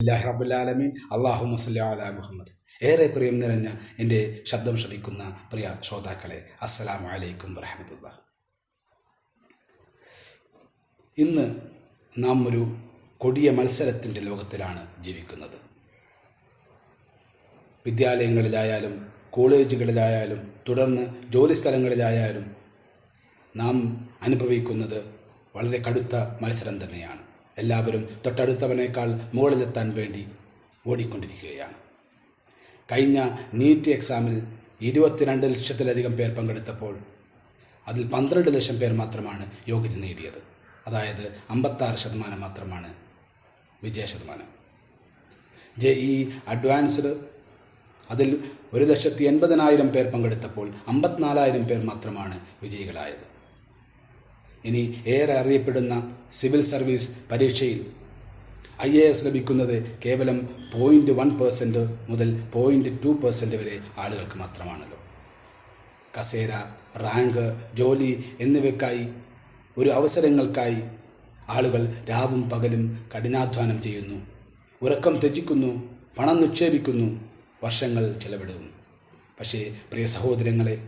അല്ലാഹി റബുല്ലാലമീൻ അള്ളാഹു മസ്ലി അല മുഹമ്മദ്. ഏറെ പ്രിയം നിറഞ്ഞ എന്റെ ശബ്ദം ശ്രവിക്കുന്ന പ്രിയ ശ്രോതാക്കളെ അസ്സലാമു വലൈക്കും വറഹമത്തുള്ള ഇന്ന് നാം ഒരു കൊടിയ മത്സരത്തിന്റെ ലോകത്തിലാണ് ജീവിക്കുന്നത്. വിദ്യാലയങ്ങളിലായാലും കോളേജുകളിലായാലും തുടർന്ന് ജോലിസ്ഥലങ്ങളിലായാലും നാം അനുഭവിക്കുന്നത് വളരെ കടുത്ത മത്സരം തന്നെയാണ്. എല്ലാവരും തൊട്ടടുത്തവനേക്കാൾ മുകളിലെത്താൻ വേണ്ടി ഓടിക്കൊണ്ടിരിക്കുകയാണ്. കഴിഞ്ഞ നീറ്റ് എക്സാമിൽ ഇരുപത്തിരണ്ട് ലക്ഷത്തിലധികം പേർ പങ്കെടുത്തപ്പോൾ അതിൽ പന്ത്രണ്ട് ലക്ഷം പേർ മാത്രമാണ് യോഗ്യത നേടിയത്. അതായത് അമ്പത്താറ് ശതമാനം മാത്രമാണ് വിജയ ശതമാനം. ജെ ഇ അഡ്വാൻസ്ഡ് അതിൽ ഒരു ലക്ഷത്തി എൺപതിനായിരം പേർ പങ്കെടുത്തപ്പോൾ അമ്പത്തിനാലായിരം പേർ മാത്രമാണ് വിജയികളായത്. ഇനി ഏറെ അറിയപ്പെടുന്ന സിവിൽ സർവീസ് പരീക്ഷയിൽ ഐ എ എസ് ലഭിക്കുന്നത് കേവലം പോയിന്റ് വൺ പെർസെന്റ് മുതൽ പോയിന്റ് ടു പെർസെന്റ് വരെ ആളുകൾക്ക് മാത്രമാണല്ലോ. കസേര റാങ്ക് ജോലി എന്നിവയ്ക്കായി ഒരു അവസരങ്ങൾക്കായി ആളുകൾ രാവും പകലും കഠിനാധ്വാനം ചെയ്യുന്നു. ഉറക്കം ത്യജിക്കുന്നു പണം നിക്ഷേപിക്കുന്നു വർഷങ്ങൾ ചെലവിടുന്നു. പക്ഷേ പ്രിയ സഹോദരങ്ങളെ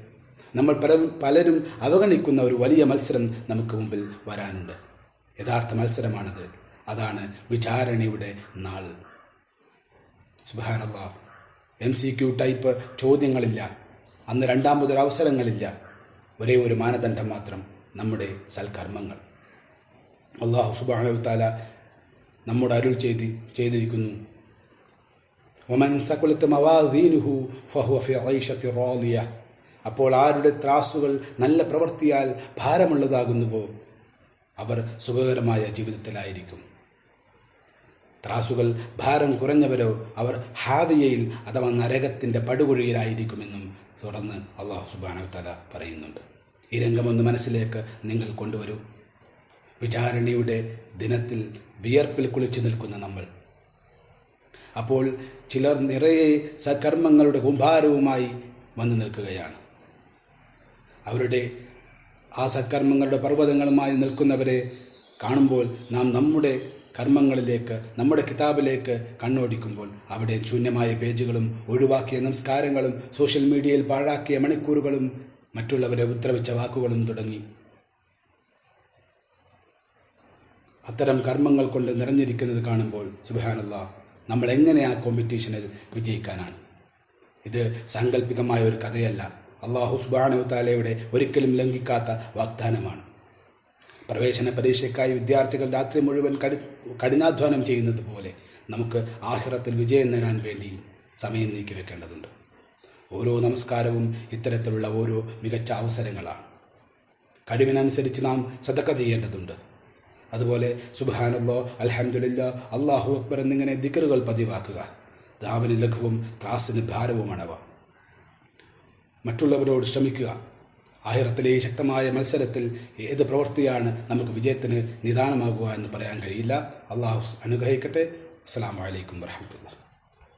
നമ്മൾ പല പലരും അവഗണിക്കുന്ന ഒരു വലിയ മത്സരം നമുക്ക് മുമ്പിൽ വരാനുണ്ട്. യഥാർത്ഥ മത്സരമാണത്. അതാണ് വിചാരണയുടെ നാൾ. സുബാന എം സി ക്യു ടൈപ്പ് ചോദ്യങ്ങളില്ല. അന്ന് രണ്ടാമതൊരു അവസരങ്ങളില്ല. ഒരേ ഒരു മാനദണ്ഡം മാത്രം നമ്മുടെ സൽക്കർമ്മങ്ങൾ. അള്ളാഹു സുബാനുത്താല താല നമ്മുടെ അരുൾ ചെയ്തി ചെയ്തിരിക്കുന്നു. ഒമൻ സകുലത്ത് മവാദീനുഹു ഫഹു ഫി ഐഷത്തി റാദിയ. അപ്പോൾ ആരുടെ ത്രാസുകൾ നല്ല പ്രവൃത്തിയാൽ ഭാരമുള്ളതാകുന്നുവോ? അവർ സുഖകരമായ ജീവിതത്തിലായിരിക്കും. ത്രാസുകൾ ഭാരം കുറഞ്ഞവരോ അവർ ഹാവിയയിൽ അഥവാ നരകത്തിന്റെ പടുകുഴിയിലായിരിക്കുമെന്നും തുടർന്ന് അള്ളാഹു സുബാനവത്തല പറയുന്നുണ്ട്. ഈ രംഗമൊന്ന് മനസ്സിലേക്ക് നിങ്ങൾ കൊണ്ടുവരൂ. വിചാരണയുടെ ദിനത്തിൽ വിയർപ്പിൽ കുളിച്ചു നിൽക്കുന്ന നമ്മൾ. അപ്പോൾ ചിലർ നിറയെ സകർമ്മങ്ങളുടെ കുംഭാരവുമായി വന്നു നിൽക്കുകയാണ്. അവരുടെ ആ സത്കർമ്മങ്ങളുടെ പർവതങ്ങളുമായി നിൽക്കുന്നവരെ കാണുമ്പോൾ നാം നമ്മുടെ കർമ്മങ്ങളിലേക്ക് നമ്മുടെ കിതാബിലേക്ക് കണ്ണോടിക്കുമ്പോൾ അവിടെ ശൂന്യമായ പേജുകളും ഒഴിവാക്കിയ നമസ്കാരങ്ങളും സോഷ്യൽ മീഡിയയിൽ പാഴാക്കിയ മണിക്കൂറുകളും മറ്റുള്ളവരെ ഉത്തരവിച്ച വാക്കുകളും തുടങ്ങി. അത്തരം കർമ്മങ്ങൾ കൊണ്ട് നിറഞ്ഞിരിക്കുന്നത് കാണുമ്പോൾ സുബാനല്ല നമ്മൾ എങ്ങനെ ആ കോമ്പറ്റീഷനിൽ വിജയിക്കാനാണ്? ഇത് സാങ്കല്പികമായ ഒരു കഥയല്ല. അള്ളാഹു സുബാനു താലയുടെ ഒരിക്കലും ലംഘിക്കാത്ത വാഗ്ദാനമാണ്. പ്രവേശന പരീക്ഷയ്ക്കായി വിദ്യാർത്ഥികൾ രാത്രി മുഴുവൻ കടി കഠിനാധ്വാനം ചെയ്യുന്നത് പോലെ നമുക്ക് ആഹ്റത്തിൽ വിജയം നേടാൻ വേണ്ടി സമയം നീക്കി വെക്കേണ്ടതുണ്ട്. ഓരോ നമസ്കാരവും ഇത്തരത്തിലുള്ള ഓരോ മികച്ച അവസരങ്ങളാണ്. കഴിവിനനുസരിച്ച് നാം സതക്ക ചെയ്യേണ്ടതുണ്ട്. അതുപോലെ സുബാനല്ലോ അലഹമുല്ല അള്ളാഹു അക്ബർ എന്നിങ്ങനെ ദിക്കറുകൾ പതിവാക്കുക. ദാവിന് ലഘുവും ത്രാസിന് ഭാരവുമാണവ. മറ്റുള്ളവരോട് ശ്രമിക്കുക. ആഹിറത്തിലെ ഈ ശക്തമായ മത്സരത്തിൽ ഏത് പ്രവൃത്തിയാണ് നമുക്ക് വിജയത്തിന് നിദാനമാകുക എന്ന് പറയാൻ കഴിയില്ല. അള്ളാഹു അനുഗ്രഹിക്കട്ടെ. അസ്സാം വലൈക്കും വർഹമത്തുള്ള